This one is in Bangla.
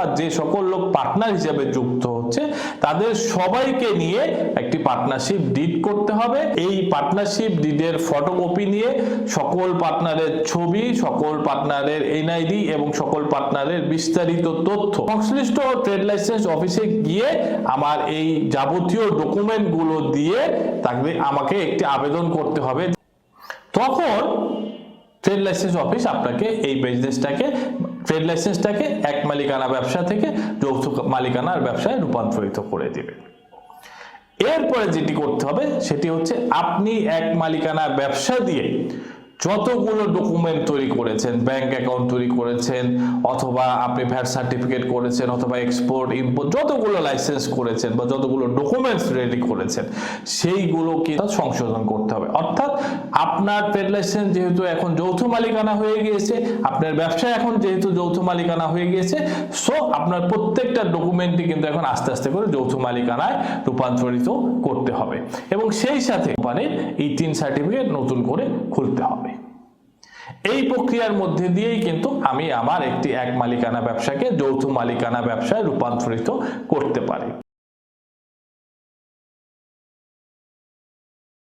বা যে সকল লোক পার্টনার হিসেবে যুক্ত হচ্ছে, তাদের সবাইকে নিয়ে একটি পার্টনারশিপ ডিড করতে হবে। এই পার্টনারশিপ ডিডের ফটোকপি নিয়ে সকল পার্টনারের ছবি, সকল পার্টনারের এনআইডি এবং সকল পার্টনারের বিস্তারিত তথ্য। সংশ্লিষ্ট ট্রেড লাইসেন্স অফিসে গিয়ে আমার এই যাবতীয় ডকুমেন্টগুলো দিয়ে তাকে আমাকে একটি আবেদন করতে হবে। তখন ট্রেড লাইসেন্স অফিস আপনাকে এই বিজনেসটাকে ট্রেড লাইসেন্সটাকে এক মালিকানা ব্যবসা থেকে যৌথ মালিকানার ব্যবসায় রূপান্তরিত করে দেবে। এরপরে যেটি করতে হবে, সেটি হচ্ছে আপনি এক মালিকানা ব্যবসা দিয়ে যতগুলো ডকুমেন্ট তৈরি করেছেন ব্যাংক অ্যাকাউন্ট তৈরি করেছেন, অথবা আপনি ভ্যাট সার্টিফিকেট করেছেন, অথবা এক্সপোর্ট ইম্পোর্ট যতগুলো লাইসেন্স করেছেন বা যতগুলো ডকুমেন্টস রেডি করেছেন সেইগুলোকে সংশোধন করতে হবে। অর্থাৎ আপনার ট্রেড লাইসেন্স যেহেতু এখন যৌথ মালিকানা হয়ে গিয়েছে, আপনার ব্যবসা এখন যেহেতু যৌথ মালিকানা হয়ে গিয়েছে সো আপনার প্রত্যেকটা ডকুমেন্টই কিন্তু এখন আস্তে আস্তে করে যৌথ মালিকানায় রূপান্তরিত করতে হবে। এবং সেই সাথে কোম্পানির তিন সার্টিফিকেট নতুন করে খুলতে হবে। এই প্রক্রিয়ার মধ্যে দিয়েই কিন্তু আমি আমার একটি এক মালিকানা ব্যবসাকে যৌথ মালিকানা ব্যবসায় রূপান্তরিত করতে পারি।